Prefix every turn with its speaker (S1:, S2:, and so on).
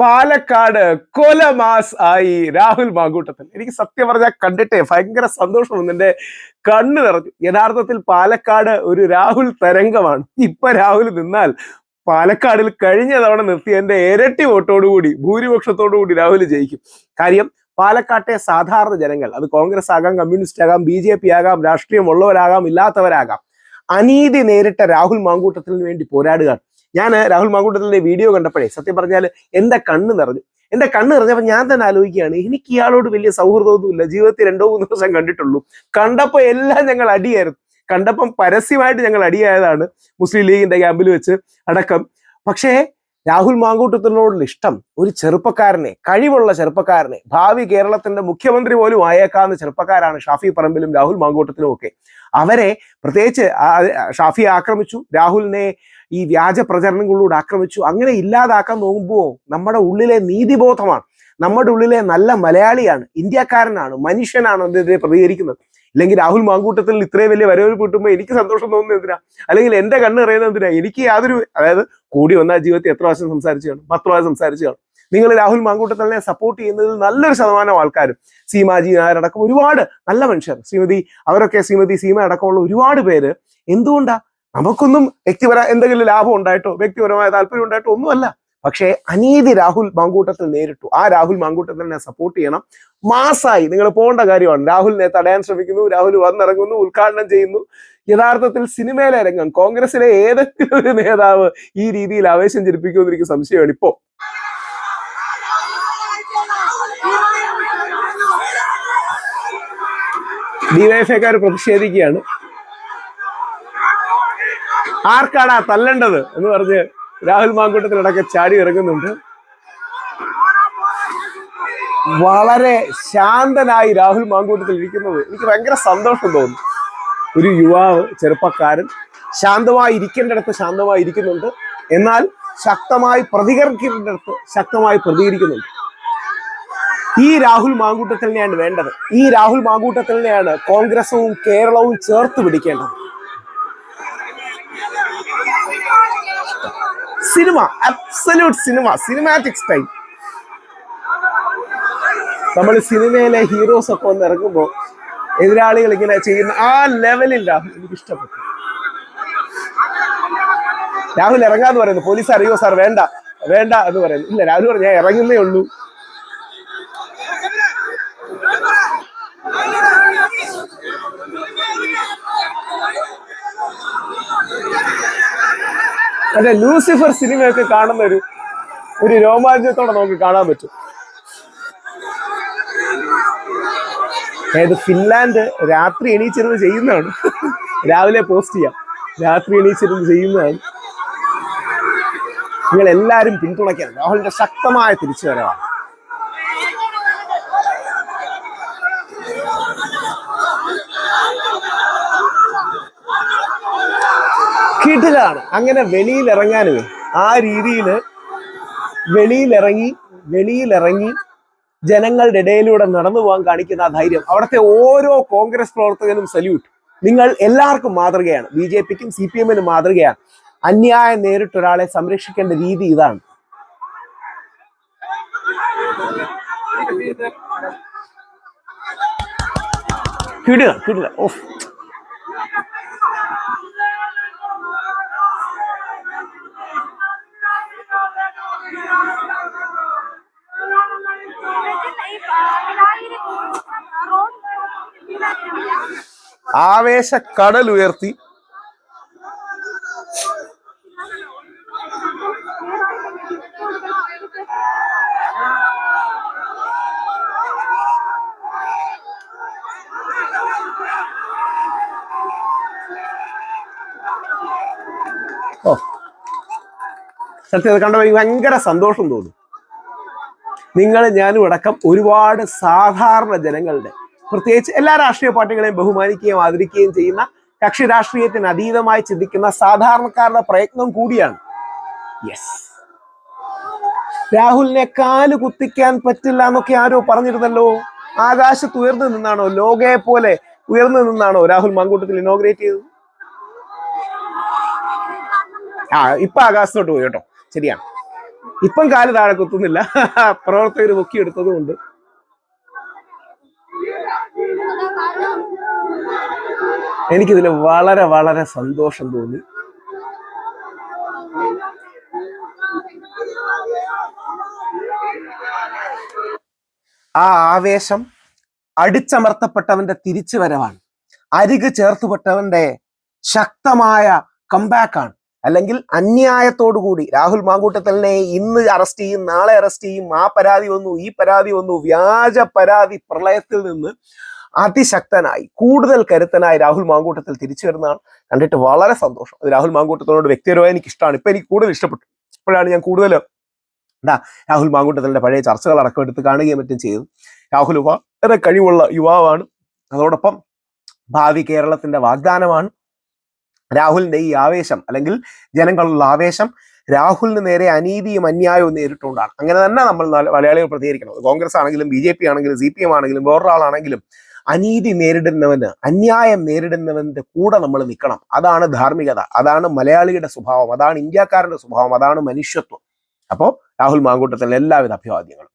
S1: പാലക്കാട് കൊലമാസ് ആയി രാഹുൽ മാങ്കൂട്ടത്തിൽ. എനിക്ക് സത്യം പറഞ്ഞാൽ കണ്ടിട്ടേ ഭയങ്കര സന്തോഷം എന്റെ കണ്ണ് നിറഞ്ഞു. യഥാർത്ഥത്തിൽ പാലക്കാട് ഒരു രാഹുൽ തരംഗമാണ്. ഇപ്പൊ രാഹുൽ നിന്നാൽ പാലക്കാടിൽ കഴിഞ്ഞ തവണ നിർത്തിയതിന്റെ ഇരട്ടി വോട്ടോടുകൂടി ഭൂരിപക്ഷത്തോടുകൂടി രാഹുൽ ജയിക്കും. കാര്യം പാലക്കാട്ടെ സാധാരണ ജനങ്ങൾ അത് കോൺഗ്രസ് ആകാം കമ്മ്യൂണിസ്റ്റ് ആകാം ബി ജെ പി ആകാം രാഷ്ട്രീയമുള്ളവരാകാം ഇല്ലാത്തവരാകാം അനീതി നേരിട്ട രാഹുൽ മാങ്കൂട്ടത്തിന് വേണ്ടി പോരാടുകയാണ്. ഞാൻ രാഹുൽ മാങ്കൂട്ടത്തിന്റെ വീഡിയോ കണ്ടപ്പോഴേ സത്യം പറഞ്ഞാൽ എന്റെ കണ്ണ് നിറഞ്ഞു. എന്റെ കണ്ണ് നിറഞ്ഞപ്പോൾ ഞാൻ തന്നെ ആലോചിക്കുകയാണ് എനിക്ക് ഇയാളോട് വലിയ സൗഹൃദമൊന്നുമില്ല. ജീവിതത്തിൽ രണ്ടോ മൂന്ന് ദിവസം കണ്ടിട്ടുള്ളൂ. കണ്ടപ്പോൾ എല്ലാം ഞങ്ങൾ അടിയായിരുന്നു. കണ്ടപ്പം പരസ്യമായിട്ട് ഞങ്ങൾ അടിയായതാണ് മുസ്ലിം ലീഗിന്റെ ക്യാമ്പിൽ വെച്ച് അടക്കം. പക്ഷേ രാഹുൽ മാങ്കൂട്ടത്തിനോടുള്ള ഇഷ്ടം ഒരു ചെറുപ്പക്കാരനെ കഴിവുള്ള ചെറുപ്പക്കാരനെ ഭാവി കേരളത്തിന്റെ മുഖ്യമന്ത്രി പോലും ആയേക്കാവുന്ന ചെറുപ്പക്കാരാണ് ഷാഫി പറമ്പിലും രാഹുൽ മാങ്കൂട്ടത്തിലും ഒക്കെ. അവരെ പ്രത്യേകിച്ച് ഷാഫിയെ ആക്രമിച്ചു. രാഹുലിനെ ഈ വ്യാജ പ്രചരണങ്ങളിലൂടെ ആക്രമിച്ചു. അങ്ങനെ ഇല്ലാതാക്കാൻ നോക്കുമ്പോൾ നമ്മുടെ ഉള്ളിലെ നീതിബോധമാണ്. നമ്മുടെ ഉള്ളിലെ നല്ല മലയാളിയാണ് ഇന്ത്യക്കാരനാണ് മനുഷ്യനാണ് അതിനെതിരെ പ്രതികരിക്കുന്നത്. ഇല്ലെങ്കിൽ രാഹുൽ മാങ്കൂട്ടത്തിൽ ഇത്രയും വലിയ വരവേൽപ്പ് കിട്ടുമ്പോൾ എനിക്ക് സന്തോഷം തോന്നുന്നത് എന്തിനാ? അല്ലെങ്കിൽ എന്റെ കണ്ണ് അറിയുന്നത് എന്തിനാ? എനിക്ക് യാതൊരു അതായത് കൂടി വന്ന ജീവിതത്തിൽ എത്ര പ്രാവശ്യം സംസാരിച്ചു കാണും? പത്ത് പ്രാവശ്യം സംസാരിച്ചു കാണും. നിങ്ങൾ രാഹുൽ മാങ്കൂട്ടത്തലിനെ സപ്പോർട്ട് ചെയ്യുന്നതിൽ നല്ലൊരു ശതമാനം ആൾക്കാരും സീമാജി നായരടക്കം ഒരുപാട് നല്ല മനുഷ്യർ. ശ്രീമതി അവരൊക്കെ ശ്രീമതി സീമ അടക്കമുള്ള ഒരുപാട് പേര് എന്തുകൊണ്ടാ നമുക്കൊന്നും വ്യക്തിപര എന്തെങ്കിലും ലാഭം ഉണ്ടായിട്ടോ വ്യക്തിപരമായ താല്പര്യം ഉണ്ടായിട്ടോ ഒന്നുമല്ല. പക്ഷേ അനീതി രാഹുൽ മാങ്കൂട്ടത്തിൽ നേരിട്ടു. ആ രാഹുൽ മാങ്കൂട്ടത്തിനെ സപ്പോർട്ട് ചെയ്യണം. മാസായി നിങ്ങൾ പോകേണ്ട കാര്യമാണ്. രാഹുലിനെ തടയാൻ ശ്രമിക്കുന്നു രാഹുൽ വന്നിറങ്ങുന്നു ഉദ്ഘാടനം ചെയ്യുന്നു. യഥാർത്ഥത്തിൽ സിനിമയിലെ രംഗം കോൺഗ്രസിലെ ഏതെങ്കിലും ഒരു നേതാവ് ഈ രീതിയിൽ ആവേശം ജനിപ്പിക്കുമെന്ന് എനിക്ക് സംശയമാണ് ഇപ്പോ ഡിവൈഎഫ്ഐക്കാർ പ്രതിഷേധിക്കുകയാണ്. ആർക്കാടാ തല്ലേണ്ടത് എന്ന് പറഞ്ഞ് രാഹുൽ മാങ്കൂട്ടത്തിലടക്കം ചാടി ഇറങ്ങുന്നുണ്ട്. വളരെ ശാന്തനായി രാഹുൽ മാങ്കൂട്ടത്തിൽ ഇരിക്കുന്നത് എനിക്ക് ഭയങ്കര സന്തോഷം തോന്നുന്നു. ഒരു യുവാവ് ചെറുപ്പക്കാരൻ ശാന്തമായി ഇരിക്കേണ്ടിടത്ത് ശാന്തമായി ഇരിക്കുന്നുണ്ട് എന്നാൽ ശക്തമായി പ്രതികരിക്കേണ്ടിടത്ത് ശക്തമായി പ്രതികരിക്കുന്നുണ്ട്. ഈ രാഹുൽ മാങ്കൂട്ടത്തിനെയാണ് വേണ്ടത്. ഈ രാഹുൽ മാങ്കൂട്ടത്തിനെയാണ് കോൺഗ്രസും കേരളവും ചേർത്ത് പിടിക്കേണ്ടത്. Cinema absolute cinema cinematic style നമ്മൾ സിനിമയിലെ ഹീറോസ് ഒക്കെ ഒന്ന് ഇറങ്ങുമ്പോൾ എതിരാളികൾ ഇങ്ങനെ ചെയ്യുന്ന ആ ലെവലിൽ രാഹുൽ എനിക്ക് ഇഷ്ടപ്പെട്ടു രാഹുൽ ഇറങ്ങാന്ന് പറയുന്നു. പോലീസ് അറിയോ സാർ വേണ്ട വേണ്ട എന്ന് പറയുന്നു. ഇല്ല രാഹുൽ പറഞ്ഞു ഞാൻ ഇറങ്ങുന്നേ ഉള്ളൂ. അതെ ലൂസിഫർ സിനിമയൊക്കെ കാണുന്ന ഒരു ഒരു രോമാഞ്ചത്തോടെ നമുക്ക് കാണാൻ പറ്റും. അതായത് ഫിൻലാൻഡ് രാത്രി എണീച്ചിരുന്ന് ചെയ്യുന്നതാണ്. രാവിലെ പോസ്റ്റ് ചെയ്യാം. രാത്രി എണീച്ചിരുന്ന് ചെയ്യുന്നതാണ്. നിങ്ങൾ എല്ലാവരും പിന്തുണയ്ക്കണം. രാഹുലിന്റെ ശക്തമായ തിരിച്ചുവരവാണ്. കിടിലാണ് അങ്ങനെ വെളിയിൽ ഇറങ്ങാനുമേ ആ രീതിയിൽ വെളിയിലിറങ്ങി വെളിയിലിറങ്ങി ജനങ്ങളുടെ ഇടയിലൂടെ നടന്നു പോകാൻ കാണിക്കുന്ന ആ ധൈര്യം. അവിടുത്തെ ഓരോ കോൺഗ്രസ് പ്രവർത്തകനും സല്യൂട്ട്. നിങ്ങൾ എല്ലാവർക്കും മാതൃകയാണ്. ബി ജെ പിക്കും സി പി എമ്മിനും മാതൃകയാണ്. അന്യായം നേരിട്ട് ഒരാളെ സംരക്ഷിക്കേണ്ട രീതി ഇതാണ്. കിടുക കിടുക. ഓഫ് ആവേശ കടൽ ഉയർത്തി. ഓ. സത്യം അത് ഭയങ്കര സന്തോഷം തോന്നും. നിങ്ങൾ ഞാനും അടക്കം ഒരുപാട് സാധാരണ ജനങ്ങളുടെ പ്രത്യേകിച്ച് എല്ലാ രാഷ്ട്രീയ പാർട്ടികളെയും ബഹുമാനിക്കുകയും ആദരിക്കുകയും ചെയ്യുന്ന കക്ഷി രാഷ്ട്രീയത്തിന് അതീതമായി ചിന്തിക്കുന്ന സാധാരണക്കാരുടെ പ്രയത്നം കൂടിയാണ്. യെസ് രാഹുലിനെ കാൽ കുത്തിക്കാൻ പറ്റില്ല എന്നൊക്കെ ആരോ പറഞ്ഞിരുന്നല്ലോ. ആകാശത്ത് ഉയർന്നു നിന്നാണോ? ലോകയെ പോലെ ഉയർന്നു നിന്നാണോ രാഹുൽ മങ്കൂട്ടത്തിൽ ഇനോഗ്രേറ്റ് ചെയ്തത്? ആ ഇപ്പൊ ആകാശത്തോട്ട് പോയി കേട്ടോ. ശരിയാണ്. ഇപ്പം കാൽ താഴെ കുത്തുന്നില്ല. പ്രവർത്തകർ പൊക്കിയെടുത്തതും ഉണ്ട്. എനിക്കിതിൽ വളരെ വളരെ സന്തോഷം തോന്നി. ആ ആവേശം അടിച്ചമർത്തപ്പെട്ടവന്റെ തിരിച്ചു വരവാണ് അരികു ചേർത്തുപെട്ടവന്റെ ശക്തമായ കംബാക്കാണ് അല്ലെങ്കിൽ അന്യായത്തോടുകൂടി രാഹുൽ മാങ്കൂട്ടത്തലിനെ ഇന്ന് അറസ്റ്റ് ചെയ്യും നാളെ അറസ്റ്റ് ചെയ്യും ആ പരാതി വന്നു ഈ പരാതി വന്നു വ്യാജ പരാതി പ്രളയത്തിൽ നിന്ന് അതിശക്തനായി കൂടുതൽ കരുത്തനായി രാഹുൽ മാങ്കൂട്ടത്തിൽ തിരിച്ചു വരുന്നതാണ് കണ്ടിട്ട് വളരെ സന്തോഷം. അത് രാഹുൽ മാങ്കൂട്ടത്തിനോട് വ്യക്തിപരമായി എനിക്ക് ഇഷ്ടമാണ്. ഇപ്പൊ എനിക്ക് കൂടുതൽ ഇഷ്ടപ്പെട്ടു. ഇപ്പോഴാണ് ഞാൻ കൂടുതൽ എന്താ രാഹുൽ മാങ്കൂട്ടത്തിന്റെ പഴയ ചർച്ചകൾ അടക്കം എടുത്ത് കാണുകയും മറ്റും ചെയ്തു. രാഹുൽ വളരെ കഴിവുള്ള യുവാവാണ്. അതോടൊപ്പം ഭാവി കേരളത്തിന്റെ വാഗ്ദാനമാണ്. രാഹുലിന്റെ ഈ ആവേശം അല്ലെങ്കിൽ ജനങ്ങളുള്ള ആവേശം രാഹുലിന് നേരെ അനീതിയും അന്യായവും നേരിട്ടുകൊണ്ടാണ്. അങ്ങനെ തന്നെ നമ്മൾ മലയാളികൾ പ്രതികരിക്കണം. കോൺഗ്രസ് ആണെങ്കിലും ബി ജെ പി ആണെങ്കിലും സി പി എം ആണെങ്കിലും വേറൊരാളാണെങ്കിലും അനീതി നേരിടുന്നവന് അന്യായം നേരിടുന്നവന്റെ കൂടെ നമ്മൾ നിൽക്കണം. അതാണ് ധാർമ്മികത. അതാണ് മലയാളിയുടെ സ്വഭാവം. അതാണ് ഇന്ത്യക്കാരന്റെ സ്വഭാവം. അതാണ് മനുഷ്യത്വം. അപ്പോൾ രാഹുൽ മാങ്കൂട്ടത്തിന് എല്ലാവിധ അഭിവാദ്യങ്ങളും.